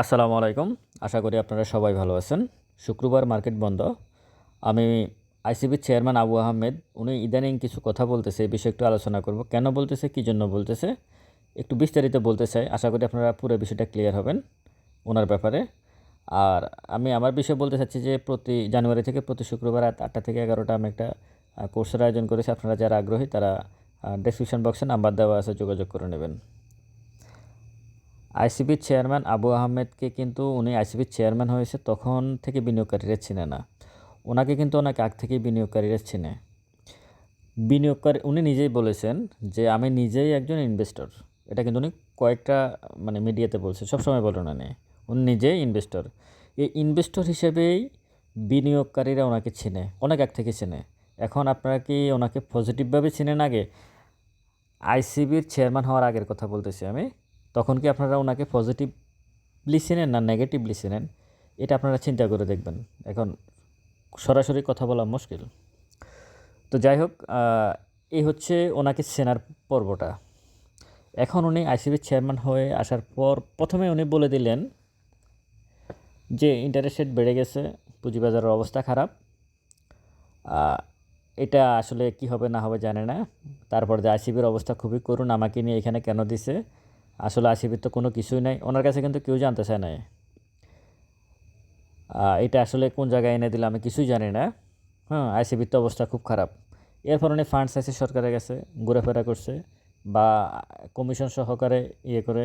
আসসালামু আলাইকুম। আশা করি আপনারা সবাই ভালো আছেন। শুক্রবার মার্কেট বন্ধ। আমি আইসিবির চেয়ারম্যান আবু আহমেদ, উনি ইদানিং কিছু কথা বলতেছে, এই বিষয়ে একটু আলোচনা করব। কেন বলতেছে, কী জন্য বলতেছে, একটু বিস্তারিত বলতে চাই। আশা করি আপনারা পুরো বিষয়টা ক্লিয়ার হবেন ওনার ব্যাপারে। আর আমি আমার বিষয়ে বলতে চাচ্ছি যে, প্রতি জানুয়ারি থেকে প্রতি শুক্রবার রাত আটটা থেকে এগারোটা আমি একটা কোর্সের আয়োজন করেছি। আপনারা যারা আগ্রহী, তারা ডেসক্রিপশন বক্সে নাম্বার দেওয়া আছে, যোগাযোগ করে নেবেন। আইসিবির চেয়ারম্যান আবু আহমেদকে কিন্তু উনি আইসিবির চেয়ারম্যান হয়েছে তখন থেকে বিনিয়োগকারীরা চিনে না। ওনাকে কিন্তু অনেক আগ থেকেই বিনিয়োগকারীরা চিনে। বিনিয়োগকারী, উনি নিজেই বলেছেন যে, আমি নিজেই একজন ইনভেস্টর এটা কিন্তু উনি কয়েকটা মানে মিডিয়াতে বলছে, সবসময় বলেন উনি। উনি নিজেই ইনভেস্টর এই ইনভেস্টর হিসেবেই বিনিয়োগকারীরা ওনাকে চেনে, অনেক আগ থেকে চেনে। এখন আপনারা কি ওনাকে পজিটিভভাবে চিনেন আগে? আইসিবির চেয়ারম্যান হওয়ার আগের কথা বলতেছি আমি। তখন কি আপনারা ওনাকে পজিটিভলি চেনেন না নেগেটিভলি চেনেন? এটা আপনারা চিন্তা করে দেখবেন। এখন সরাসরি কথা বলা মুশকিল। তো যাই হোক এই হচ্ছে ওনাকে চেনার পর্বটা। এখন উনি আইসিবির চেয়ারম্যান হয়ে আসার পর প্রথমে উনি বলে দিলেন যে ইন্টারেস্ট রেট বেড়ে গেছে, পুঁজিবাজারের অবস্থা খারাপ। এটা আসলে কি হবে না হবে জানে না। তারপর যে আইসিবির অবস্থা খুবই করুন আমাকে নিয়ে এখানে কেন দিছে? আসলে আইসিবির তো কোনো কিছুই নাই। ওনার কাছে কিন্তু কেউ জানতে চায় না এটা আসলে কোন জায়গায় এনে দিলে আমি কিছুই জানি না। হ্যাঁ আইসিবির তো অবস্থা খুব খারাপ। এরপর উনি ফান্ড চাইছে সরকারের কাছে, ঘোরাফেরা করছে বা কমিশন সহকারে ইয়ে করে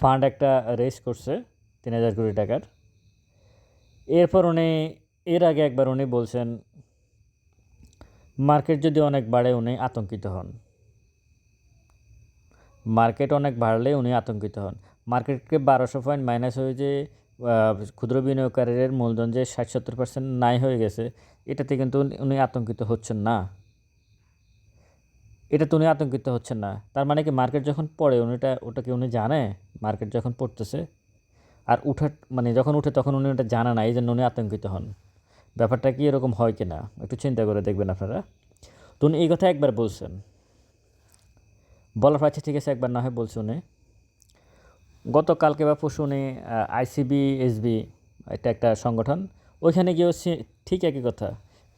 ফান্ড একটা রেস করছে তিন হাজার কোটি টাকার। এরপর উনি, এর আগে একবার উনি বলছেন, মার্কেট যদি অনেক বাড়ে, উনি আতঙ্কিত হন। মার্কেট অনেক বাড়লে উনি আতঙ্কিত হন। মার্কেটকে বারোশো পয়েন্ট মাইনাস হয়ে যে ক্ষুদ্র বিনিয়োগকারীদের মূলধন যে ষাট সত্তর পার্সেন্ট নাই হয়ে গেছে, এটাতে কিন্তু উনি- আতঙ্কিত হচ্ছেন না। এটাতে উনি আতঙ্কিত হচ্ছেন না। তার মানে কি মার্কেট যখন পড়ে, উনিটা, ওটা কি উনি জানে? মার্কেট যখন পড়তেছে, আর উঠে মানে যখন উঠে তখন উনি ওটা জানে না এই জন্য উনি আতঙ্কিত হন। ব্যাপারটা কি এরকম হয় কি না একটু চিন্তা করে দেখবেন আপনারা। তো উনি এই কথা একবার বলছেন। বলার পর আচ্ছা ঠিক আছে, একবার না হয় বলছে উনি। গতকালকে বা পরশু উনি আইসিবি, এসবি, এটা একটা সংগঠন, ওইখানে গিয়েও ঠিক একই কথা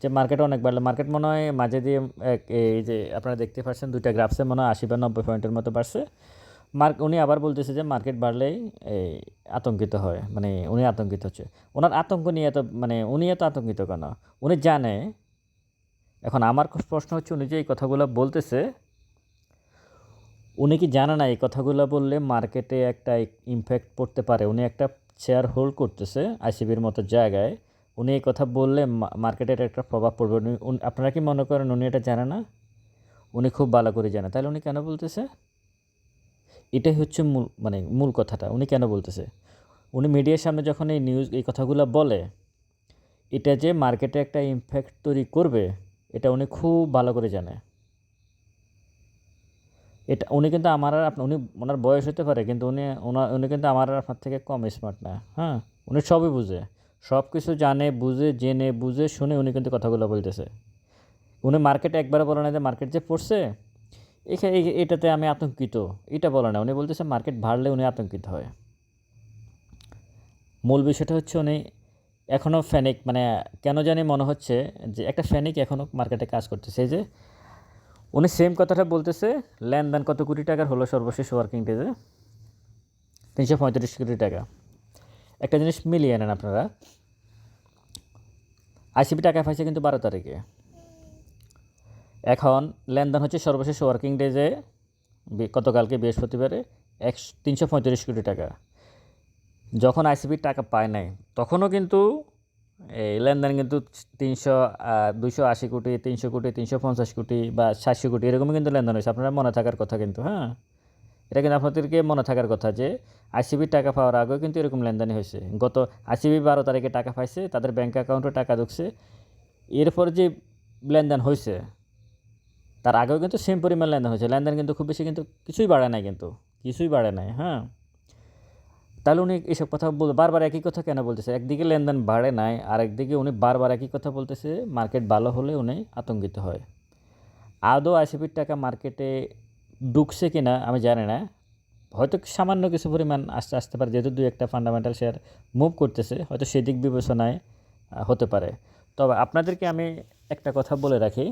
যে মার্কেট অনেক বাড়লো। মার্কেট মনে হয় মাঝে দিয়ে, এক, এই যে আপনারা দেখতে পাচ্ছেন, দুইটা গ্রাফসে মনে হয় আশি বা নব্বই পয়েন্টের মতো বাড়ছে। মার্ক, উনি আবার বলতেছে যে মার্কেট বাড়লেই, এই, আতঙ্কিত হয় মানে উনি আতঙ্কিত হচ্ছে। ওনার আতঙ্ক নিয়ে এত মানে উনি এত আতঙ্কিত কেন? উনি জানে, এখন আমার প্রশ্ন হচ্ছে উনি যে এই কথাগুলো বলতেছে উনি কি জানে না এই কথাগুলো বললে মার্কেটে একটা ইমপ্যাক্ট পড়তে পারে? উনি একটা শেয়ার হোল্ড করতেছে আইসিবির মতো জায়গায়। উনি এই কথা বললে মার্কেটের একটা প্রভাব পড়বে। উনি- আপনারা কি মনে করেন উনি এটা জানে না? উনি খুব ভালো করে জানে। তাহলে উনি কেন বলতেছে? এটাই হচ্ছে মূল মানে মূল কথাটা। উনি কেন বলতেছে? উনি মিডিয়ার সামনে যখন এই নিউজ, এই কথাগুলো বলে, এটা যে মার্কেটে একটা ইমপ্যাক্ট তৈরি করবে, এটা উনি খুব ভালো করে জানে। এটা উনি কিন্তু আমার আর উনি ওনার বয়স হতে পারে, কিন্তু উনি, ওনা, উনি কিন্তু আমার আর আপনার থেকে কম স্মার্ট না হ্যাঁ? উনি সবই বুঝে সব কিছু জানে, বুঝে, জেনে, বুঝে, শুনে উনি কিন্তু কথাগুলো বলতেছে। উনি মার্কেটে একবার বলে না যে মার্কেট যে পড়ছে এখানে এটাতে আমি আতঙ্কিত, এটা বলে না, উনি বলতেছে মার্কেট বাড়লে উনি আতঙ্কিত হয়। মূল বিষয়টা হচ্ছে উনি এখনও ফ্যানিক মানে কেন জানি মনে হচ্ছে যে একটা ফ্যানিক এখনও মার্কেটে কাজ করতেছে যে উনি সেম কথাটা বলতেছে, লেনদেন কত কোটি টাকার হলো সর্বশেষ ওয়ার্কিং ডেজে তিনশো পঁয়ত্রিশ কোটি টাকা। একটা জিনিস মিলিয়ে নেন আপনারা। আইসিপি টাকা পাইছে কিন্তু বারো তারিখে। এখন লেনদেন হচ্ছে সর্বশেষ ওয়ার্কিং ডেজে গতকালকে বৃহস্পতিবারে এক তিনশো পঁয়ত্রিশ কোটি টাকা। যখন আইসিবির টাকা পায় নাই, তখনও কিন্তু এই লেনদেন কিন্তু তিনশো দুশো আশি কোটি, তিনশো কোটি, তিনশো পঞ্চাশ কোটি বা সাতশো কোটি এরকমই কিন্তু লেনদেন হয়েছে। আপনারা মনে থাকার কথা কিন্তু হ্যাঁ? এটা কিন্তু আপনাদেরকে মনে থাকার কথা যে আইসিবির টাকা পাওয়ার আগেও কিন্তু এরকম লেনদেনই হয়েছে। গত আইসিবি বারো তারিখে টাকা পাইছে, তাদের ব্যাঙ্ক অ্যাকাউন্টে টাকা ঢুকছে। এরপর যে লেনদেন হয়েছে, তার আগেও কিন্তু সেম পরিমাণ লেনদেন হয়েছে। লেনদেন কিন্তু খুব বেশি কিন্তু কিছুই বাড়ে নাই কিন্তু, কিছুই বাড়ে নাই হ্যাঁ? তাহলে উনি এসব কথা বল, বারবার একই কথা কেন বলতেছে? একদিকে লেনদেন বাড়ে নাই আর একদিকে উনি বারবার একই কথা বলতেছে মার্কেট ভালো হলে উনি আতঙ্কিত হয়। আদৌ আইসিপির টাকা মার্কেটে ঢুকছে কিনা আমি জানি না। হয়তো সামান্য কিছু পরিমাণ আসতে আসতে পারে, যেহেতু দুই একটা ফান্ডামেন্টাল শেয়ার মুভ করতেছে, হয়তো সেদিক বিবেচনায় হতে পারে। তবে আপনাদেরকে আমি একটা কথা বলে রাখি।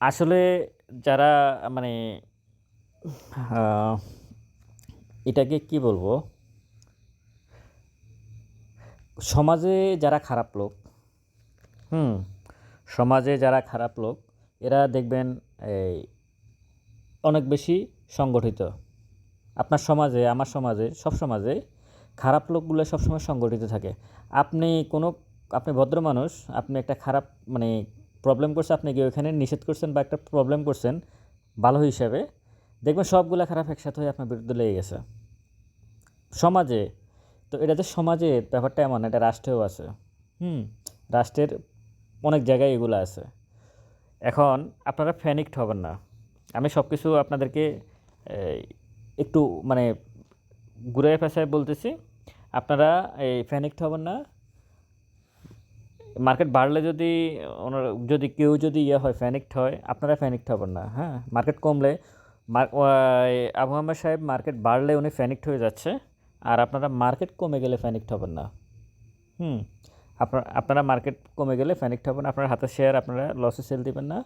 আসলে যারা মানে এটাকে কি বলব? সমাজে যারা খারাপ লোক, হুম, সমাজে যারা খারাপ লোক, এরা দেখবেন, এই, অনেক বেশি সংগঠিত। আপনার সমাজে, আমার সমাজে, সব সমাজে খারাপ লোকগুলো সবসময় সংগঠিত থাকে। আপনি কোনো, আপনি ভদ্র মানুষ, আপনি একটা খারাপ মানে প্রবলেম করছে, আপনি গিয়ে ওইখানে নিষেধ করছেন বা একটা প্রবলেম করছেন, ভালো হিসাবে দেখবেন সবগুলা খারাপ একসাথে হয়ে আপনার বিরুদ্ধে লেগে গেছে। সমাজে, তো এটা যে সমাজের ব্যাপারটা এমন, এটা রাষ্ট্রেও আছে। হুম, রাষ্ট্রের অনেক জায়গায় এগুলো আছে। এখন আপনারা ফ্যানিক্ট হবেন না। আমি সব কিছু আপনাদেরকে একটু মানে ঘুরে ফেসায় বলতেছি। আপনারা এই ফ্যানিক্ট হবেন না। মার্কেট বাড়লে যদি ওনার, যদি কেউ যদি ইয়ে হয় ফ্যানিক্ট হয়, আপনারা ফ্যানিক্ট হবেন না। হ্যাঁ মার্কেট কমলে আবু আহমেদ সাহেব মার্কেট বাড়লে উনি ফ্যানিক্ট হয়ে যাচ্ছে। আর আপনারা মার্কেট কমে গেলে ফ্যানিক্ট হবেন না। হুম আপনার আপনারা মার্কেট কমে গেলে ফ্যানিক্ট হবেন আপনার হাতের শেয়ার আপনারা লসে সেল দিবেন না।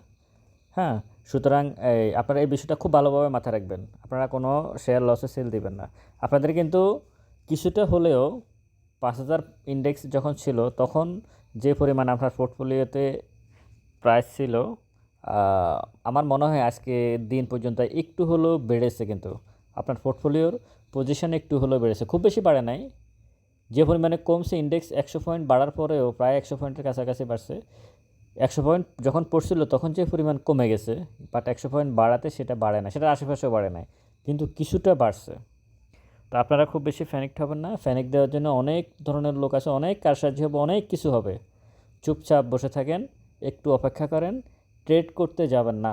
হ্যাঁ সুতরাং এই, আপনারা এই বিষয়টা খুব ভালোভাবে মাথায় রাখবেন। আপনারা কোনো শেয়ার লসে সেল দিবেন না। আপনাদের কিন্তু কিছুটা হলেও পাঁচ হাজার ইন্ডেক্স যখন ছিল, তখন যে পরিমাণ আপনার পোর্টফোলিওতে প্রাইস ছিল আমার মনে হয় আজকে দিন পর্যন্ত একটু হলেও বেড়েছে কিন্তু। আপনার পোর্টফোলিওর পজিশন একটু হলেও বেড়েছে। খুব বেশি বাড়ে নাই। যে পরিমাণে কমছে ইন্ডেক্স একশো পয়েন্ট বাড়ার পরেও প্রায় একশো পয়েন্টের কাছাকাছি বাড়ছে। একশো পয়েন্ট যখন পড়ছিল তখন যে পরিমাণ কমে গেছে বাট একশো পয়েন্ট বাড়াতে সেটা বাড়ে না সেটা আশেপাশেও বাড়ে নাই, কিন্তু কিছুটা বাড়ছে। তো আপনারা খুব বেশি ফ্যানিক্ট হবেন না। ফ্যানিক দেওয়ার জন্য অনেক ধরনের লোক আছে, অনেক কারসাজি হবে, অনেক কিছু হবে। চুপচাপ বসে থাকেন, একটু অপেক্ষা করেন ট্রেড করতে যাবেন না।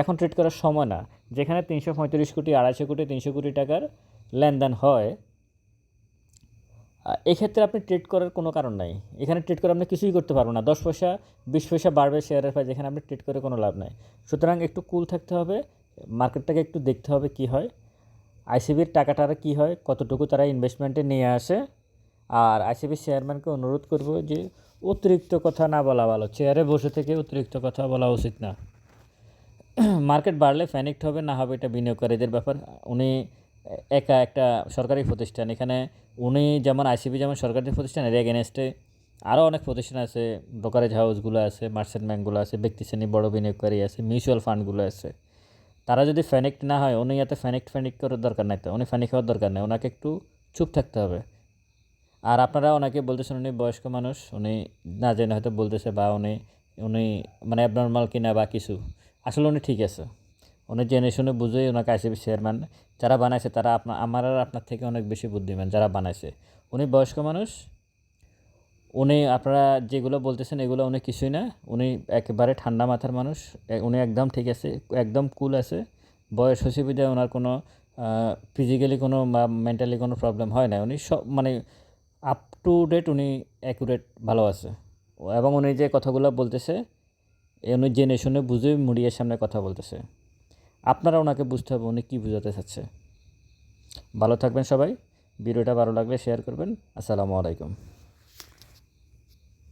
এখন ট্রেড করার সময় না, যেখানে তিনশো পঁয়ত্রিশ কোটি, আড়াইশো কোটি, তিনশো কোটি টাকার লেনদেন হয় এক্ষেত্রে আপনি ট্রেড করার কোনো কারণ নাই। এখানে ট্রেড করে আপনি কিছুই করতে পারবেন না। দশ পয়সা, বিশ পয়সা বাড়বে শেয়ারের প্রাইস যেখানে আপনি ট্রেড করে কোনো লাভ নাই। সুতরাং একটু কুল থাকতে হবে মার্কেটটাকে একটু দেখতে হবে কি হয় আইসিবির টাকাটারা কি হয়, কতটুকু তারা ইনভেস্টমেন্টে নিয়ে আসে আর আইসিবির চেয়ারম্যানকে অনুরোধ করব যে অতিরিক্ত কথা না বলা ভালো। চেয়ারে বসে থেকে অতিরিক্ত কথা বলা উচিত না। মার্কেট বাড়লে ফ্যানিক্ট হবে, না হবে এটা বিনিয়োগকারীদের ব্যাপার। উনি একা একটা সরকারি প্রতিষ্ঠান। এখানে উনি যেমন আইসিবি যেমন সরকারি প্রতিষ্ঠান, এর এগেনস্টে আরও অনেক প্রতিষ্ঠান আছে। ব্রোকারেজ হাউসগুলো আছে মার্চেন্ট ব্যাঙ্কগুলো আছে, ব্যক্তি শ্রেণি বড় বিনিয়োগকারী আছে মিউচুয়াল ফান্ডগুলো আছে। তারা যদি ফ্যানিক্ট না হয়, উনি এত ফ্যানিক্ট ফ্যানিক্ট করার দরকার নাই তো। উনি ফ্যানিক হওয়ার দরকার নেই। ওনাকে একটু চুপ থাকতে হবে। আর আপনারা ওনাকে বলতেছেন উনি বয়স্ক মানুষ, উনি না জেনে হয়তো বলতেছে বা উনি উনি মানে অ্যাবনর্মাল কিনা বা কিছু। আসলে উনি ঠিক আছে। উনি জেনে শুনে বুঝেই ওনাকে আইসিবি চেয়ারম্যান যারা বানাইছে তারা আপনার আমার আর আপনার থেকে অনেক বেশি বুদ্ধিমান যারা বানাইছে। উনি বয়স্ক মানুষ, উনি আপনারা যেগুলো বলতেছেন এগুলো উনি কিছুই না, উনি একেবারে ঠান্ডা মাথার মানুষ উনি একদম ঠিক আছে, একদম কুল আছে। বয়স হয়েছে বিধায় ওনার কোনো ফিজিক্যালি কোনো বা মেন্টালি কোনো প্রবলেম হয় না উনি সব মানে আপ টু ডেট উনি অ্যাকুরেট ভালো আছে। এবং উনি যে কথাগুলো বলতেছে উনি জেনে শুনে বুঝে মিডিয়ার সামনে কথা বলতেছে। আপনারা ওনাকে বুঝতে হবে উনি কী বোঝাতে চাচ্ছে। ভালো থাকবেন সবাই। ভিডিওটা ভালো লাগলে শেয়ার করবেন। আসসালামু আলাইকুম।